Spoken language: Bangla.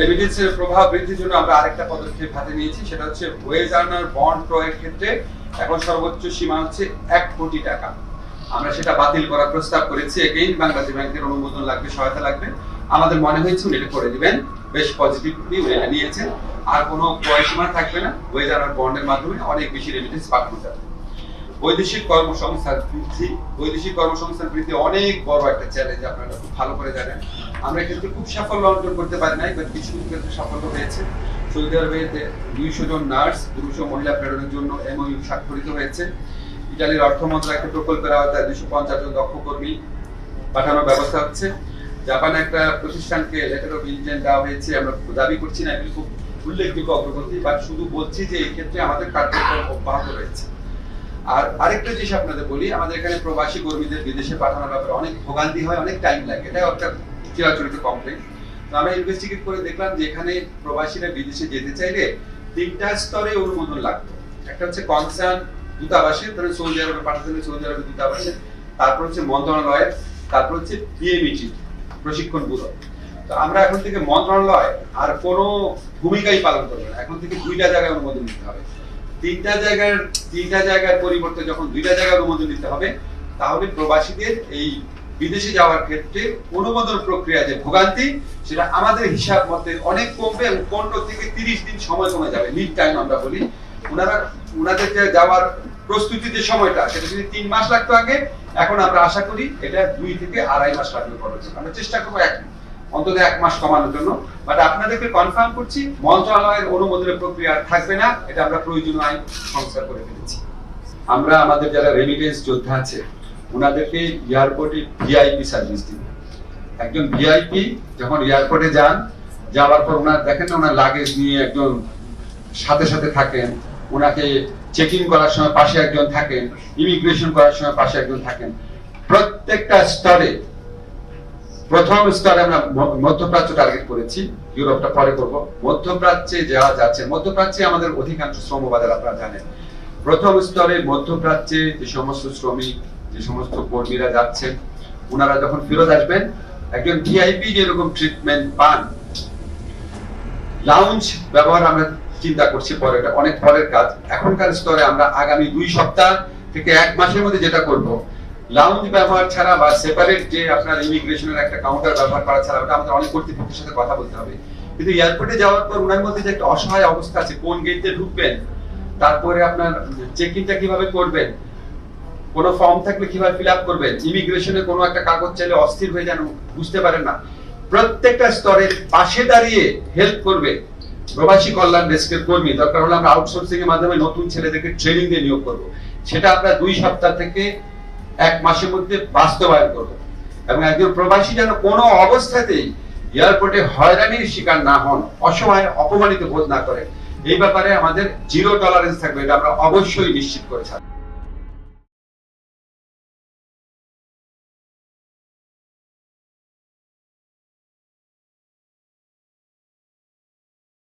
রেমিটেন্সের প্রভাব বৃদ্ধির জন্য আমরা আরেকটা পদক্ষেপ হাতে নিয়েছি, সেটা হচ্ছে বন্ড ক্রয়ের ক্ষেত্রে এখন সর্বোচ্চ সীমা হচ্ছে এক কোটি টাকা। আমরা সেটা বাতিল করার প্রস্তাব করেছি এগেইন বাংলাদেশ ব্যাংকের অনুমোদন লাগবে, সহায়তা লাগবে। আমাদের মনে হয়েছে উনি করে দিবেন, বেশ পজিটিভলি উনি নিয়েছেন। আর কোনো ক্রয় সীমা থাকবে না ওয়েজ আর্নার বন্ডের মাধ্যমে অনেক বেশি রেমিটেন্স পাঠানো যাবে। বৈদেশিক কর্মসংস্থান বৃদ্ধি, বৈদেশিক কর্মসংস্থান বৃদ্ধি অনেক বড় একটা চ্যালেঞ্জ আপনারা খুব ভালো করে জানেন। আমরা এক্ষেত্রে খুব সাফল্য অর্জন করতে পারি নাই বাট কিছু কিছু ক্ষেত্রে সাফল্য হয়েছে। সৌদি আরবে দুইশো জন নার্স দুশো মহিলা প্রেরণের জন্য এমওইউ স্বাক্ষরিত হয়েছে। ইটালির অর্থ মন্ত্রণালয় একটা প্রকল্পের আওতায় দুশো পঞ্চাশ জন দক্ষ কর্মী পাঠানোর ব্যবস্থা হচ্ছে। জাপানে একটা প্রতিষ্ঠানকে লেটার অফ ইন্টেন্ট দেওয়া হয়েছে, আমরা দাবি করছি না, এগুলি খুব উল্লেখযোগ্য অগ্রগতি বাট শুধু বলছি যে এই ক্ষেত্রে আমাদের কার্যক্রম অব্যাহত রয়েছে। আর আরেকটা জিনিস আপনাদের বলি, আমাদের এখানে প্রবাসী কর্মীদের বিদেশে পাঠানোর ব্যাপারে অনেক ভোগান্তি হয়, অনেক টাইম লাগে। এটা একটা চিরাচরিত কমপ্লেন তো আমরা ইনভেস্টিগেট করে দেখলাম যে এখানে প্রবাসীরা বিদেশে যেতে চাইলে তিনটা স্তরে অনুমোদন লাগতো। একটা হচ্ছে কনসার্ন দূতাবাসে, ধরেন সৌদি আরবে পাঠাতে সৌদি আরবের দূতাবাসে। তারপর হচ্ছে মন্ত্রণালয়ের তারপর হচ্ছে পিএমইটি প্রশিক্ষণ ব্যুরো। তো আমরা এখন থেকে মন্ত্রণালয় আর কোনো ভূমিকাই পালন করবে না। এখন থেকে দুইটা জায়গায় অনুমোদন নিতে হবে। তিনটা জায়গার তিনটা জায়গার পরিবর্তে যখন দুইটা জায়গায় অনুমোদন নিতে হবে, তাহলে প্রবাসীদের এই বিদেশে যাওয়ার ক্ষেত্রে অনুমোদন প্রক্রিয়া যে ভোগান্তি, সেটা আমাদের হিসাব মতে অনেক কমবে এবং পনেরো থেকে তিরিশ দিন সময় কমে যাবে। লিড টাইম আমরা বলি। ওনারা ওনাদের যে যাওয়ার প্রস্তুতির যে সময়টা, সেটা যদি তিন মাস লাগতো আগে, এখন আমরা আশা করি এটা দুই থেকে আড়াই মাস লাগবে খরচ আমরা চেষ্টা করব এক অন্তত এক মাস কমানোর জন্য। বাট আপনাদেরকে কনফার্ম করছি, মন্ত্রণালয়ের অনুমোদনের প্রক্রিয়া থাকবে না, এটা আমরা প্রয়োজনীয় আইন সংস্কার করে ফেলেছি। আমরা আমাদের যারা রেমিটেন্স যোদ্ধা আছে, ওনাদেরকে এয়ারপোর্টে ভিআইপি সার্ভিস দিই। একজন ভিআইপি যখন এয়ারপোর্টে যান, যাওয়ার পর ওনার, দেখেন না, ওনার লাগেজ নিয়ে একজন সাথে সাথে থাকেন, ওনাকে চেক করার সময় পাশে একজন থাকেন ইমিগ্রেশন করার সময় পাশে একজন থাকেন। প্রত্যেকটা স্তরে প্রথম স্তরে আমরা মধ্যপ্রাচ্য টার্গেট করেছি, ইউরোপটা পরে করব। মধ্যপ্রাচ্যে যারা যাচ্ছে, মধ্যপ্রাচ্যে আমাদের অধিকাংশ শ্রমবাজার আপনারা জানেন। প্রথম স্তরে মধ্যপ্রাচ্যে যে সমস্ত শ্রমিক, যে সমস্ত কর্মীরা যাচ্ছেন ওনারা যখন ফেরত আসবেন, একজন ভিআইপি যেরকম ট্রিটমেন্ট পান লাউঞ্জ ব্যবহার আমরা চিন্তা করছি পরে অনেক পরের কাজ। এখনকার স্তরে আমরা আগামী দুই সপ্তাহ থেকে এক মাসের মধ্যে যেটা করব লাউঞ্জ ব্যবহার ছাড়া বা সেপারেট যে আপনার ইমিগ্রেশনের একটা কাউন্টার ব্যবহার করা ছাড়া, ওটা আমাদের অনেক কর্তৃপক্ষের সাথে কথা বলতে হবে। কিন্তু এয়ারপোর্টে যাওয়ার পর ওনার মধ্যে যে একটা অসহায় অবস্থা আছে, কোন গেট ঢুকবেন, তারপরে আপনার চেক ইনটা কীভাবে করবেন, কোন ফর্ম থাকলে কীভাবে ফিল আপ করবেন ইমিগ্রেশনে কোনো একটা কাগজ চাইলে অস্থির হয়ে যেন বুঝতে পারেন না। প্রত্যেকটা স্তরের পাশে দাঁড়িয়ে হেল্প করবে প্রবাসী কল্যাণ ডেস্কের কর্মী। দরকার হলে আমরা আউটসোর্সিং এর মাধ্যমে নতুন ছেলেদেরকে ট্রেনিং দিয়ে নিয়োগ করব। সেটা আপনার দুই সপ্তাহ থেকে এক মাসের মধ্যে বাস্তবায়ন করব। এবং একজন প্রবাসী যেন কোনো অবস্থাতেই এয়ারপোর্টে হয়রানির শিকার না হন, অসহায়, অপমানিত বোধ না করে এই ব্যাপারে আমাদের জিরো টলারেন্স থাকবে, এটা আমরা অবশ্যই নিশ্চিত করে ছাড়ব।